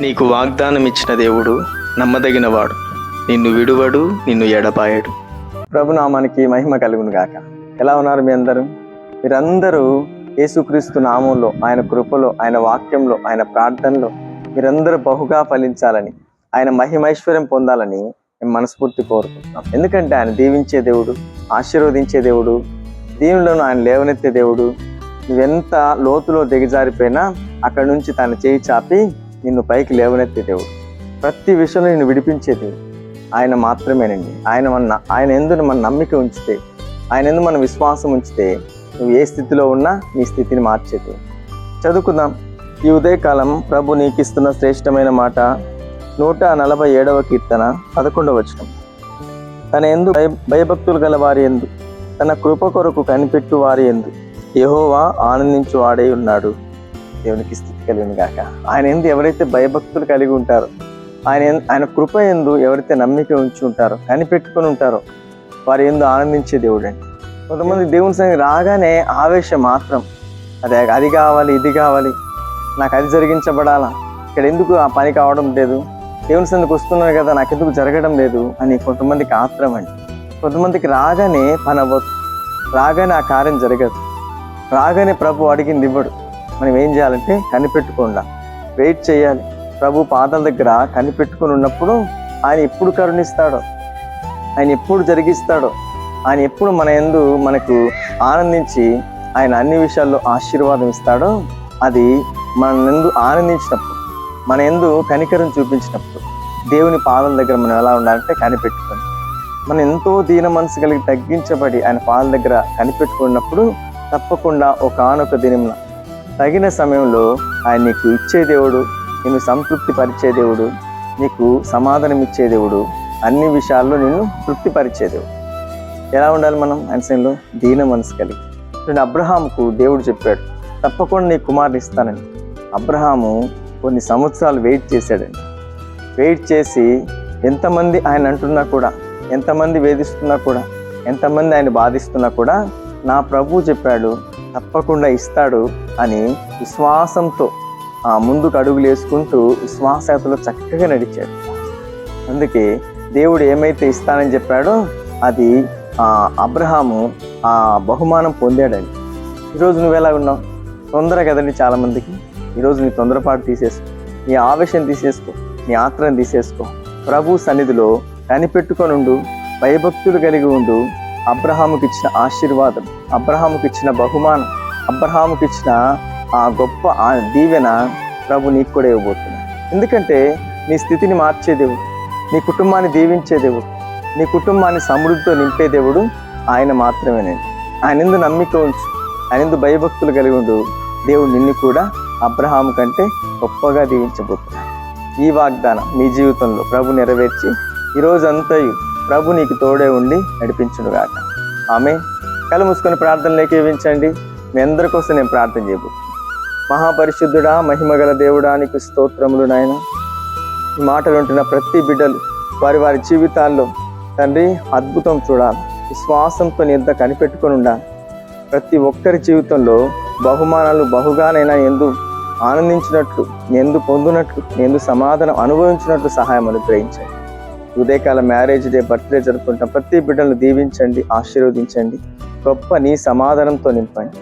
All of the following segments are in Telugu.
నీకు వాగ్దానం ఇచ్చిన దేవుడు నమ్మదగినవాడు. నిన్ను విడువడు నిన్ను ఎడపాయడు ప్రభునామానికి మహిమ కలుగును గాక. ఎలా ఉన్నారు మీ అందరూ? మీరందరూ యేసుక్రీస్తు నామంలో ఆయన కృపలో ఆయన వాక్యంలో ఆయన ప్రార్థనలో మీరందరూ బహుగా ఫలించాలని ఆయన మహిమైశ్వర్యం పొందాలని మేము మనస్ఫూర్తి కోరుకుంటున్నాం. ఎందుకంటే ఆయన దీవించే దేవుడు ఆశీర్వదించే దేవుడు దీనిలోనూ ఆయన లేవనెత్తే దేవుడు. నువ్వెంత లోతులో దిగజారిపోయినా అక్కడి నుంచి తన చేయి చాపి నిన్ను పైకి లేవనెత్తే దేవుడు ప్రతి విషయంలో నిన్ను విడిపించే దేవుడు ఆయన మాత్రమేనండి. ఆయన మన ఆయన ఎందు మన నమ్మిక ఉంచితే ఆయన ఎందు మన విశ్వాసం ఉంచితే నువ్వు ఏ స్థితిలో ఉన్నా నీ స్థితిని మార్చేది చదువుకుందాం. ఈ ఉదయకాలం ప్రభు నీకిస్తున్న శ్రేష్టమైన మాట నూట నలభై ఏడవ కీర్తన పదకొండవ వచనం. తన ఎందు భయ భయభక్తులు గల వారి ఎందు తన కృప కొరకు కనిపెట్టు వారి ఎందు యహోవా ఆనందించు వాడే ఉన్నాడు. దేవునికి స్థితి కలిగిన గాక. ఆయన ఎందు ఎవరైతే భయభక్తులు కలిగి ఉంటారో ఆయన ఆయన కృప ఎందు ఎవరైతే నమ్మిక ఉంచి ఉంటారో కనిపెట్టుకుని ఉంటారో వారి ఎందు ఆనందించే దేవుడు అండి కొంతమంది దేవుని సంగతి రాగానే ఆవేశం మాత్రం అదే అది కావాలి ఇది కావాలి నాకు అది జరిగించబడాలా ఇక్కడ ఎందుకు ఆ పని కావడం లేదు దేవుని సందుకు వస్తున్నాను కదా నాకు ఎందుకు జరగడం లేదు అని కొంతమందికి ఆత్రం అండి. కొంతమందికి రాగానే పని అవ్వదు. రాగానే ఆ కార్యం జరగదు. రాగానే ప్రభు అడిగింది ఇవ్వడు. మనం ఏం చేయాలంటే కనిపెట్టకుండా. వెయిట్ చేయాలి. ప్రభు పాదాల దగ్గర కనిపెట్టుకుని ఉన్నప్పుడు ఆయన ఎప్పుడు కరుణిస్తాడో ఆయన ఎప్పుడు జరిగిస్తాడో ఆయన ఎప్పుడు మన ఎందు మనకు ఆనందించి ఆయన అన్ని విషయాల్లో ఆశీర్వాదం ఇస్తాడో అది మన ఎందు ఆనందించినప్పుడు మన ఎందు కనికరం చూపించినప్పుడు దేవుని పాదాల దగ్గర మనం ఎలా ఉండాలంటే కనిపెట్టుకొని. మనం ఎంతో దీన మనసు కలిగి తగ్గించబడి ఆయన పాదాల దగ్గర కనిపెట్టుకున్నప్పుడు తప్పకుండా ఒక ఆనొక దినంలో తగిన సమయంలో ఆయన నీకు ఇచ్చే దేవుడు నిన్ను సంతృప్తి పరిచే దేవుడు నీకు సమాధానం ఇచ్చే దేవుడు అన్ని విషయాల్లో నిన్ను తృప్తిపరిచే దేవుడు. ఎలా ఉండాలి మనం ఆయన సైన్లో దీన మనసు కలిగి. నేను అబ్రహాంకు దేవుడు చెప్పాడు తప్పకుండా నీ కుమారుని ఇస్తానని. అబ్రహాము కొన్ని సంవత్సరాలు వెయిట్ చేశాడండి. వెయిట్ చేసి ఎంతమంది ఆయన అంటున్నా కూడా ఎంతమంది వేధిస్తున్నా కూడా ఎంతమంది ఆయన బాధిస్తున్నా కూడా నా ప్రభు చెప్పాడు తప్పకుండా ఇస్తాడు అని విశ్వాసంతో ఆ ముందుకు అడుగులు వేసుకుంటూ విశ్వాసతలో చక్కగా నడిచాడు. అందుకే దేవుడు ఏమైతే ఇస్తానని చెప్పాడో అది ఆ అబ్రహాము ఆ బహుమానం పొందాడండి. ఈరోజు నువ్వు ఎలా ఉన్నావు? తొందర కదండి చాలామందికి. ఈరోజు నీ తొందరపాటు తీసేసుకో. నీ ఆవేశం తీసేసుకో. నీ ఆత్రం తీసేసుకో. ప్రభు సన్నిధిలో కనిపెట్టుకొని ఉండు భయభక్తులు కలిగి ఉండు. అబ్రహాముకి ఇచ్చిన ఆశీర్వాదం అబ్రహాముకి ఇచ్చిన బహుమానం అబ్రహాముకి ఇచ్చిన ఆ గొప్ప ఆ దీవెన ప్రభు నీకు కూడా ఇవ్వబోతుంది. ఎందుకంటే నీ స్థితిని మార్చే దేవుడు నీ కుటుంబాన్ని దీవించే దేవుడు నీ కుటుంబాన్ని సమృద్ధితో నింపే దేవుడు ఆయన మాత్రమేనండి ఆయన ఎందు నమ్మిక ఉంచు ఆయన ఎందు భయభక్తులు కలిగి ఉండు. దేవుడు నిన్ను కూడా అబ్రహాము కంటే గొప్పగా దీవించబోతున్నాడు. ఈ వాగ్దానం నీ జీవితంలో ప్రభు నెరవేర్చి ఈ రోజంతయు ప్రభు నీకు తోడే ఉండి నడిపించునుగాక. ఆమె కళ్ళు మూసుకొని ప్రార్థనలు ఏకీవించండి మీ అందరి కోసం నేను ప్రార్థన చేయబోతున్నాను మహాపరిశుద్ధుడా మహిమగల దేవుడా నీకు స్తోత్రములు నాయన. ఈ మాటలు ఉంటున్న ప్రతి బిడ్డలు వారి వారి జీవితాల్లో తండ్రి అద్భుతం చూడాలి. విశ్వాసంతో ఎంత కనిపెట్టుకొని ఉండాలి. ప్రతి ఒక్కరి జీవితంలో బహుమానాలు బహుగానైనా ఎందు ఆనందించినట్లు ఎందు పొందినట్లు ఎందు సమాధానం అనుభవించినట్లు సహాయం అనుగ్రహించండి. ఉదయకాల మ్యారేజ్ డే బర్త్డే జరుపుకుంటాం ప్రతి బిడ్డలను దీవించండి ఆశీర్వదించండి. గొప్ప నీ సమాధానంతో నింపండి.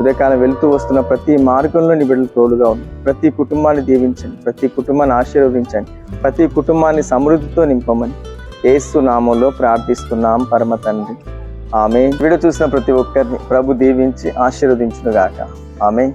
ఉదయకాలం వెళుతూ వస్తున్న ప్రతి మార్గంలో నీ బిడ్డలు తోడుగా ఉంది ప్రతి కుటుంబాన్ని దీవించండి. ప్రతి కుటుంబాన్ని ఆశీర్వదించండి. ప్రతి కుటుంబాన్ని సమృద్ధితో నింపమని ఏసు నామంలో ప్రార్థిస్తున్నాం పరమ తండ్రి. ఆమె వీడియో చూసిన ప్రతి ఒక్కరిని ప్రభు దీవించి ఆశీర్వదించునుగాక. ఆమె